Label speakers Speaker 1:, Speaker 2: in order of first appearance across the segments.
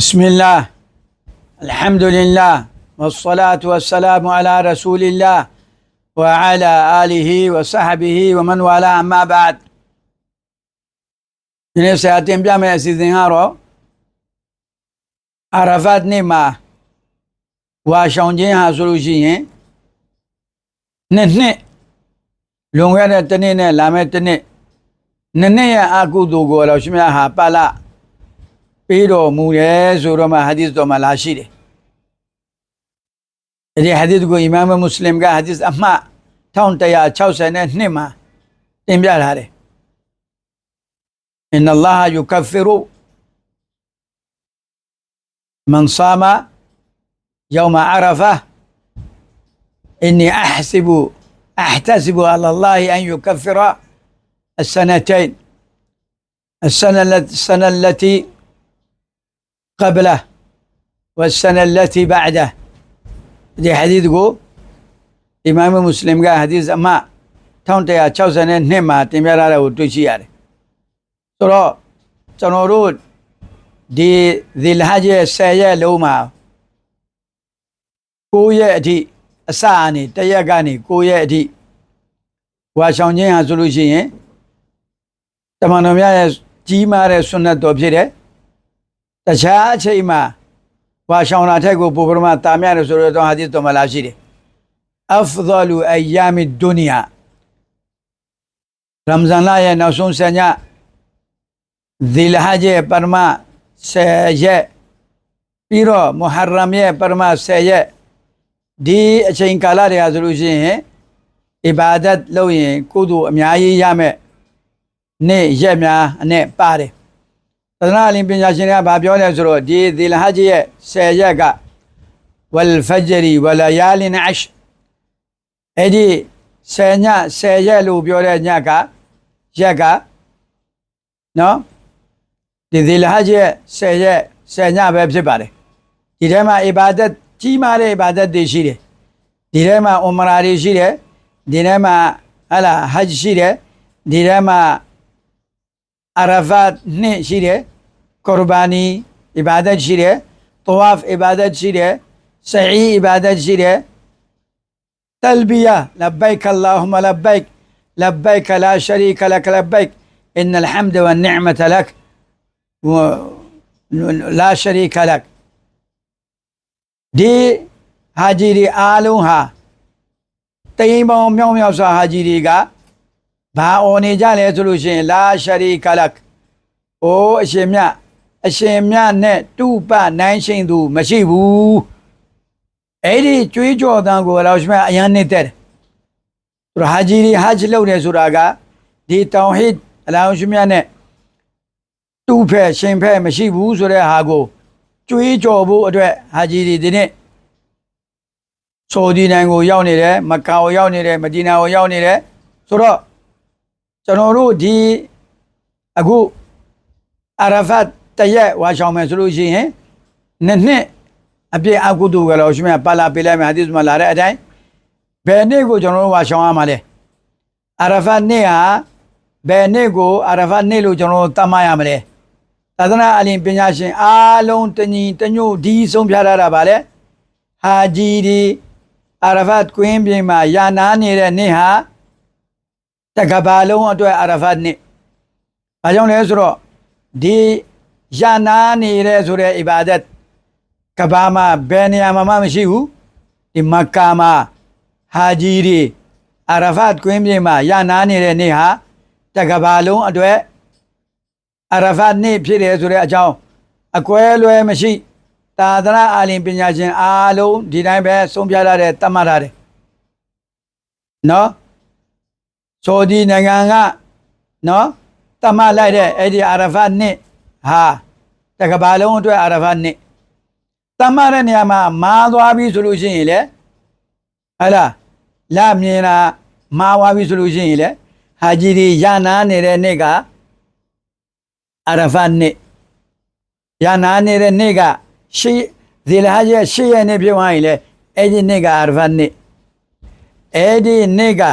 Speaker 1: بسم الله الحمد لله والصلاة والسلام على رسول الله وعلى آله وصحبه ومن والاه أما بعد ဒီနေ့ဆရာတင်ပြမယ့်အစီအစဉ်ကတော့အာရဖတ်နေ့မှာဝါရှောင်ခြင်းဟာဆိုလို့ရှိရင်နှစ်နှစ်လွန်ခဲ့တဲ့တစ်နှစ်နဲ့လာမယ့်တစ်နှစ်နှစ်နှစ်ရဲ့အကုသိုလ်ကိုတော့ရှင်မြတ်ဟာပါဠ ပေးတော်မူတယ်ဆိုတော့မှဟာဒီသ်တော်မှာလာရှိတယ်။ဒီဟာဒီသ်ကိုအီမမ်မွတ်စလင်ကဟာဒီသ်အမှတ်1162မှာတင်ပြထားတယ်။ إن الله يكفر من صام يوم عرفة إني أحسب أحتسب على الله أن يكفر السنتين السنة الت- السنة التي قبله والسنة التي بعده دي حديث قو إمام مسلم قال حديث أما تونت يا تشوزن نما تمير على وتوشي يعني ဆိုတော့ကျွန်တော်တို့ဒီဇီလဟဂျ်ရဲ့10ရက်လုံးမှာ9ရက်အထိအစအနေတရက်ကနေ9ရက်အထိဝါဆောင်ခြင်းဟာဆိုလို့ရှိရင်တမန်တော်များရဲ့ကြီးမားတဲ့ဆွနတ်တော်ဖြစ်တဲ့ တခြားအချိန်မှာဝါရှောင်းလာထက်ကိုပိုပရမတာမြတယ်ဆိုတော့ဟာဒီတော်မလာရှိတယ်အဖဒလူအယာမီဒူနီယာရမဇန်လရဲ့နောက်ဆုံးဆညဒီလဟဂျ်ပရမဆယ်ရက်ပြီးတော့မုဟရမ်ရဲ့ပရမဆယ်ရက်ဒီအချိန်ကာလတွေဟာဆိုလို့ရှိရင်အဘာဒတ်လုပ်ရင် ကုသိုလ်အများကြီးရမယ်နေ့ရက်များအနဲ့ပါတယ် သဒ္ဒနာအလင်ပညာရှင်တွေကဗာပြောလဲဆိုတော့ဒီဇီလဟဂျ်ရဲ့10ရက်ကဝလ်ဖဂျရီဝလယာလင်အရှ်အဲ့ဒီ10ည10ရက်လို့ပြောတဲ့ညကရက်ကနော်ဒီဒီလဟဂျ်ရဲ့10ရက်10ညပဲဖြစ်ပါတယ်ဒီထဲမှာအီဘာဒတ်ကြီးမားတဲ့အီဘာဒတ်တွေရှိတယ်ဒီထဲမှာအူမရာတွေရှိတယ်ဒီထဲမှာဟလာဟဂျ်ရှိတယ်ဒီထဲမှာအာရဖတ်နှစ်ရှိတယ် ကူရဘာနီအီဘာဒတ်ရှိတယ်တဝါဖ်အီဘာဒတ်ရှိတယ်ဆအီအီဘာဒတ်ရှိတယ် تلبية لبيك اللهم لبيك لبيك لا شريك لك لبيك إن الحمد والنعمة لك لا شريك لك ဒီဟာဂျီတွေအားလုံးဟာတိမ်ပေါင်းမြောက်မြောက်စွာဟာဂျီတွေကဘာအော်နေကြလဲဆိုလို့ရှိရင်လာရှရီကလတ်အိုးအရှင်မြတ် အရှင်မြတ်နဲ့တူပနိုင်ရှင်သူမရှိဘူးအဲ့ဒီကြွေးကြော်တန်းကိုအလောရှင်မြတ်အယမ်းနေတဲ့တယ်သူဟာဂျီတွေဟာဂျ်လုပ်တယ်ဆိုတာကဒီတောင်ဟစ်အလောရှင်မြတ်နဲ့တူဖဲရှင်ဖဲမရှိဘူးဆိုတဲ့ဟာကိုကြွေးကြော်ဖို့အတွက်ဟာဂျီဒီဒီနေ့ဆော်ဒီနိုင်ငံကိုရောက်နေတယ်မကာကိုရောက်နေတယ်မဒီနာကိုရောက်နေတယ်ဆိုတော့ကျွန်တော်တို့ဒီအခုအာရဖတ် တရက်ဝါရှောင်းမယ်ဆိုလို့ရှိရင်နှစ်နှစ်အပြည့်အကုတုကတော့ရှင်မပါလာပေးလိုက်မယ်ဟာဒီမှာလာတဲ့အတိုင်းဘယ်နေ့ကိုကျွန်တော်တို့ဝါရှောင်းရမှာလဲအာရဖတ်နေ့ဟာဘယ်နေ့ကိုအာရဖတ်နေ့လို့ကျွန်တော်တို့တတ်မှတ်ရမလဲသာသနာအလင်ပညာရှင်အားလုံးတညီတညို့ဒီဆုံးဖြတ်ထားတာပါလေဟာဂျီဒီအာရဖတ်ကွင်းပြင်မှာယာနာနေတဲ့နေ့ဟာတကဘာလုံးအတွက်အာရဖတ်နေ့။ဘာကြောင့်လဲဆိုတော့ဒီ ယာနာနေတဲ့ဆိုတဲ့အီဘာဒတ်ကဘာမှာဘယ်နေရာမှာမှမရှိဘူး။ဒီမက္ကာမှာဟာဂျီဒီအာရဖတ်ကွင်းပြင်မှာယာနာနေတဲ့နေ့ဟာတကဘာလုံးအတွက်အာရဖတ်နေ့ဖြစ်တယ်ဆိုတဲ့အကြောင်းအကွဲလွဲမရှိသာသနာအာလင်ပညာရှင်အားလုံးဒီတိုင်းပဲဆုံးဖြတ်ရတဲ့တတ်မှတ်ထားတယ်နော်ဆော်ဒီနိုင်ငံကနော်တတ်မှတ်လိုက်တဲ့အဲ့ဒီအာရဖတ်နေ့ ဟာတကဘာလုံးအတွက်အာရဖတ်နေ့တတ်မှတ်တဲ့နေရာမှာမာသွားပြီဆိုလို့ရှိရင်လေဟဲ့လားလာမြင်တာမာသွားပြီဆိုလို့ရှိရင်လေဟာဂျီဒီရနာနေတဲ့နေ့ကအာရဖတ်နေ့ရနာနေတဲ့နေ့ကရှေးဇီလဟဂျ်ရဲ့ရှေးရက်နေ့ဖြစ်သွားရင်လေအဲ့ဒီနေ့ကအာရဖတ်နေ့အဲ့ဒီနေ့က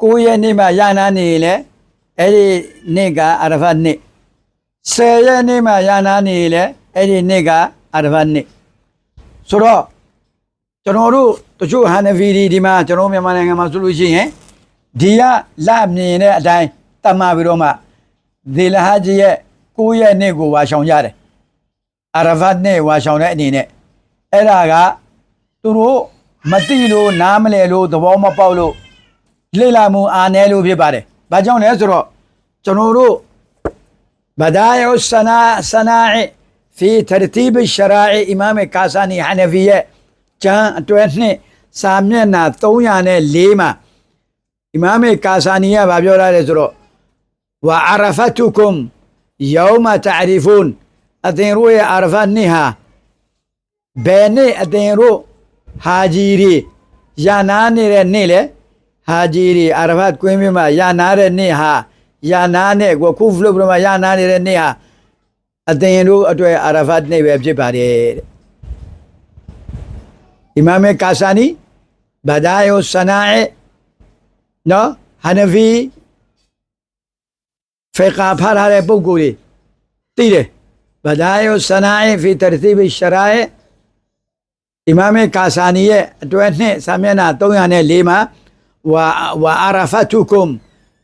Speaker 1: 9ရက်နေ့မှာရနာနေရင်လေအဲ့ဒီနေ့ကအာရဖတ်နေ့ 10ရက်နေ့မှာရနာနေရင်လေအဲ့ဒီနေ့ကအာရဖတ်နေ့ဆိုတော့ကျွန်တော်တို့တချို့ဟန်နဖီဒီဒီမှာကျွန်တော်မြန်မာနိုင်ငံမှာဆိုလို့ရှိရင်ဒီကလမြင်တဲ့အတိုင်းတတ်မှတ်ပြီးတော့မှဒီလဟဂျ်ရဲ့9ရက်နေ့ကိုဝါရှောင်ကြတယ်အာရဖတ်နေ့ဝါရှောင်တဲ့အနေနဲ့အဲ့ဒါကသူတို့မတိလို့နားမလဲလို့သဘောမပေါက်လို့လေ့လာမှုအားနည်းလို့ဖြစ်ပါတယ်။ဘာကြောင့်လဲဆိုတော့ကျွန်တော်တို့ بدايع الصناع صناعي في ترتيب الشرائع إمام كاساني حنفية كان أتوهني سامنا تويانا ليما إمام كاسانية بابيولا لزرو وعرفتكم يوم تعرفون أتنروا عرفانيها بيني أتنروا هاجيري يا ناني رنيلة هاجيري عرفات كويمي ما يا نار نيها ယာနာနဲ့ကိုခုဖလုတ်ပြမယာနာနေတဲ့နေ့ဟာအသင်တို့အတွက်အာရဖတ်နေ့ပဲဖြစ်ပါတယ်တဲ့။အီမာမေကာဆာနီဘဒါယိုဆနာအနော်ဟနဖီဖေကာဖာရတဲ့ပုဂ္ဂိုလ်တွေသိတယ်။ဘဒါယိုဆနာအဖီတရတီဘရှရာအအီမာမေကာဆာနီရဲ့အတွက်နှစ်စာမျက်နှာ304မှာဝါဝါအာရဖတ်တုကုမ်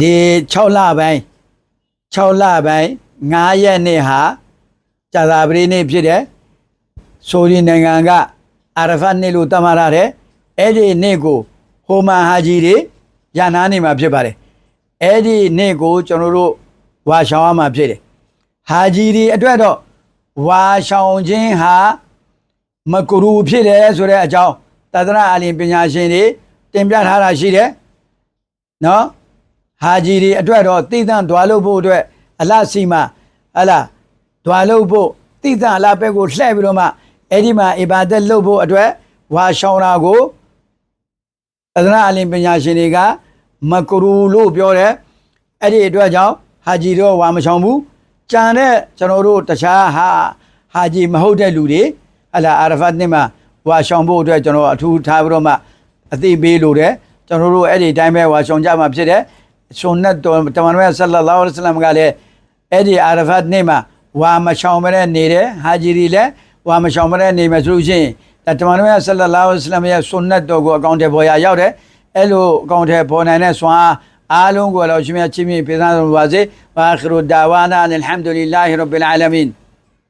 Speaker 1: ဒီ6လပိုင်း6လပိုင်း9ရက်နေ့ဟာဇာတာပရိနေ့ဖြစ်တယ်ဆိုဒီနိုင်ငံကအာရဖတ်နေ့လို့တတ်မှတ်ရတယ်အဲ့ဒီနေ့ကိုဟိုမန်ဟာဂျီတွေရနာနေမှာဖြစ်ပါတယ်အဲ့ဒီနေ့ကိုကျွန်တော်တို့ဝါရှောင်းရမှာဖြစ်တယ်ဟာဂျီတွေအတွက်တော့ဝါရှောင်းခြင်းဟာမကရူဖြစ်တယ်ဆိုတဲ့အကြောင်းတသနာအလင်ပညာရှင်တွေတင်ပြထားတာရှိတယ်နော် ဟာဂျီတွေအတွက်တော့တိသန့်ဒွာလို့ဖို့အတွက်အလစီမဟလာဒွာလို့ဖို့တိသန့်အလဘက်ကိုလှည့်ပြီးတော့မှအဲ့ဒီမှာအီဘာဒတ်လုပ်ဖို့အတွက်ဝါရှောင်းတာကိုအဒနာအလင်ပညာရှင်တွေကမကရူလို့ပြောတယ်အဲ့ဒီအတွက်ကြောင့်ဟာဂျီတော့ဝါမရှောင်းဘူးကြံတဲ့ကျွန်တော်တို့တခြားဟာဟာဂျီမဟုတ်တဲ့လူတွေဟလာအာရဖတ်နေ့မှာဝါရှောင်းဖို့အတွက်ကျွန်တော်အထူးထားပြီးတော့မှအသိပေးလို့တယ်ကျွန်တော်တို့အဲ့ဒီတိုင်းပဲဝါရှောင်းကြမှာဖြစ်တယ် ဆွန်နတ်တော်တမန်တော်ဆလ္လာလာဟ်အလัยဟိဝါစလမ်ကလည်းအဲ့ဒီအာရဖတ်နေ့မှာဝါမချောင်မတဲ့နေတယ်ဟာဂျီရီလည်းဝါမချောင်မတဲ့နေမယ်ဆိုလို့ရှိရင်ဒါတမန်တော်ဆလ္လာလာဟ်အလัยဟိဝါစလမ်ရဲ့ဆွန်နတ်တော်ကိုအကောင့်ထဲပေါ်ရရောက်တယ်အဲ့လိုအကောင့်ထဲပေါ်နိုင်တဲ့ဆွမ်းအားအားလုံးကိုလည်းရှင်မြတ်ချင်းမြတ်ပြေးသားတော်ပါစေဘာခရုဒါဝါနာအလ်ဟမ်ဒူလ illah ရဘ်ဘီလ်အာလမင်